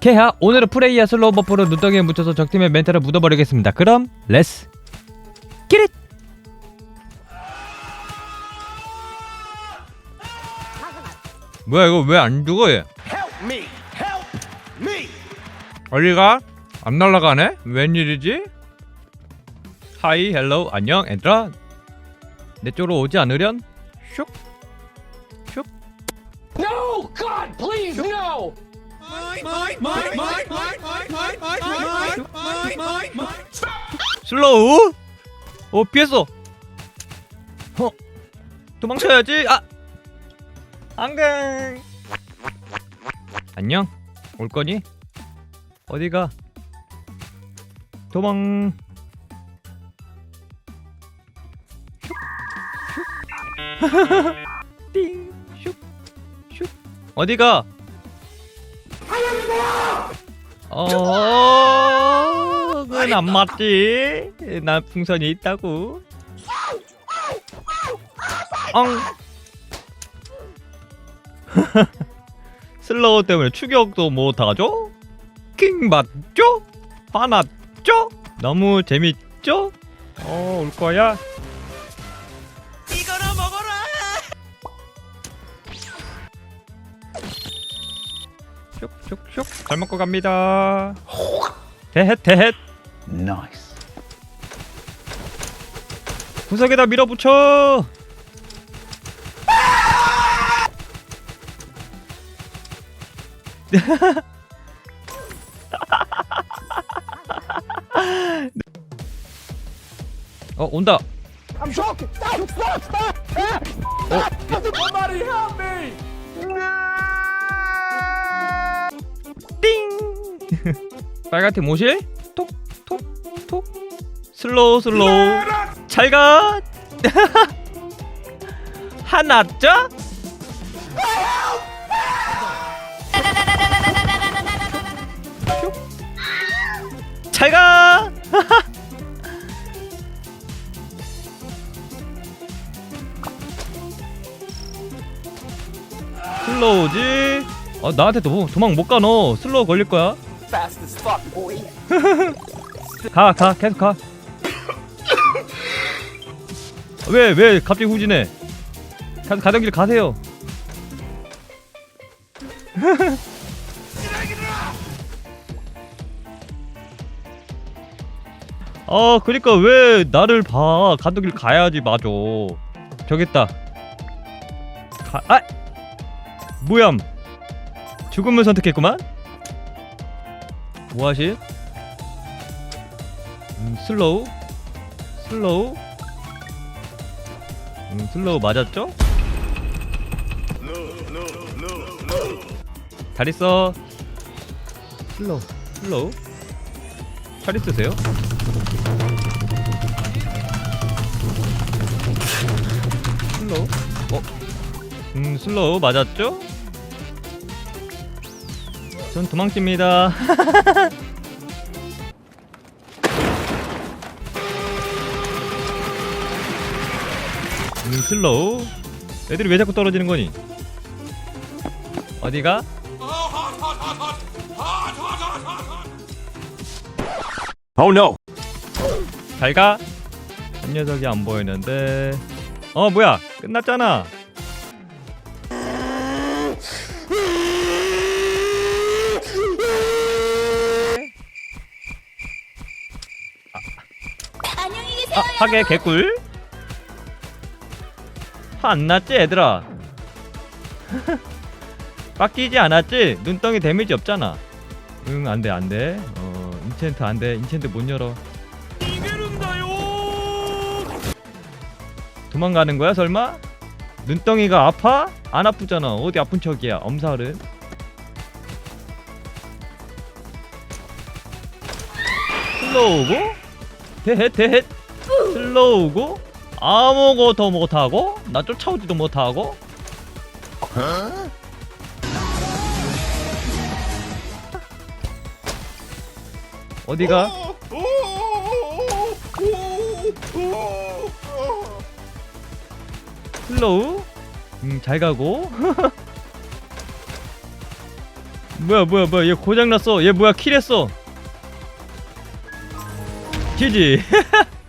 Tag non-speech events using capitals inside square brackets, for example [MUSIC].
개하 오늘은 프레이야 슬로우 버프로 눈덩이에 묻혀서 적팀의 멘탈을 묻어버리겠습니다 그럼 렛츠 기릿 뭐야 이거 왜 안 죽어 얘 Help me! Help me! 어디가? 안 날아가네? 웬일이지? 하이 헬로우 안녕 얘들아 내 쪽으로 오지 않으련? 슉 슉. God, please, no! 슬로우? 어 피했어. 어 도망쳐야지. 아! 안강 안녕. 올 거니? 어디가? 도망 어디가 어, 그건 안 맞지. 난 풍선이 있다고. 엉. [LAUGHS] 슬로우 때문에 추격도 못 하죠? 킹 맞죠? 화났죠? 너무 재밌죠? 어, 올 거야? 슉슉슉 잘 먹고 갑니다. 대헷 대헷 Nice. 구석에다 밀어붙여. 어 온다. I'm joking! Stop! Stop! Stop! Ah! 빨간팀 오실? 톡톡톡. 슬로우 슬로우. 잘 가. [LAUGHS] 하나 짜? 잘 가. [LAUGHS] 슬로우지. 어 나한테 도, 도망 못 가 너. 슬로우 걸릴 거야. Fast as fuck, boy. [LAUGHS] 가, 가, 계속 가. 왜, 왜 갑자기 후진해? 가, 가던 길 가세요. [LAUGHS] 아, 그니까 왜 나를 봐? 가던 길 가야지, 맞아. 저기 있다. 가, 아! 뭐야? 죽음을 선택했구만? 뭐하실? 음, 슬로우 슬로우 음, 슬로우 맞았죠? 잘 있어 슬로우 슬로우 잘 있으세요? 슬로우 어? 음 슬로우 맞았죠? 전 도망칩니다 음, 슬로우. 애들이 왜 자꾸 떨어지는 거니? 어디가? Oh no! 잘 가. 한 녀석이 안 보이는데. 어, 뭐야? 끝났잖아. 계세요. 아, 하게 개꿀. 화 안 났지, 얘들아? [LAUGHS] 빡기지 않았지? 눈덩이 데미지 없잖아. 응, 안 돼, 안 돼. 어, 인챈트 안 돼. 인챈트 못 열어. 도망가는 거야, 설마? 눈덩이가 아파? 안 아프잖아. 어디 아픈 척이야, 엄살은. 슬로우고? 대헷, 대헷. 슬로우고? 아무것도 못하고? 나 쫓아오지도 못하고? 어디가? 슬로우? 음, 잘 가고. [LAUGHS] 뭐야, 뭐야, 뭐야. 얘 고장났어. 얘 뭐야, 킬했어. 지지. [LAUGHS]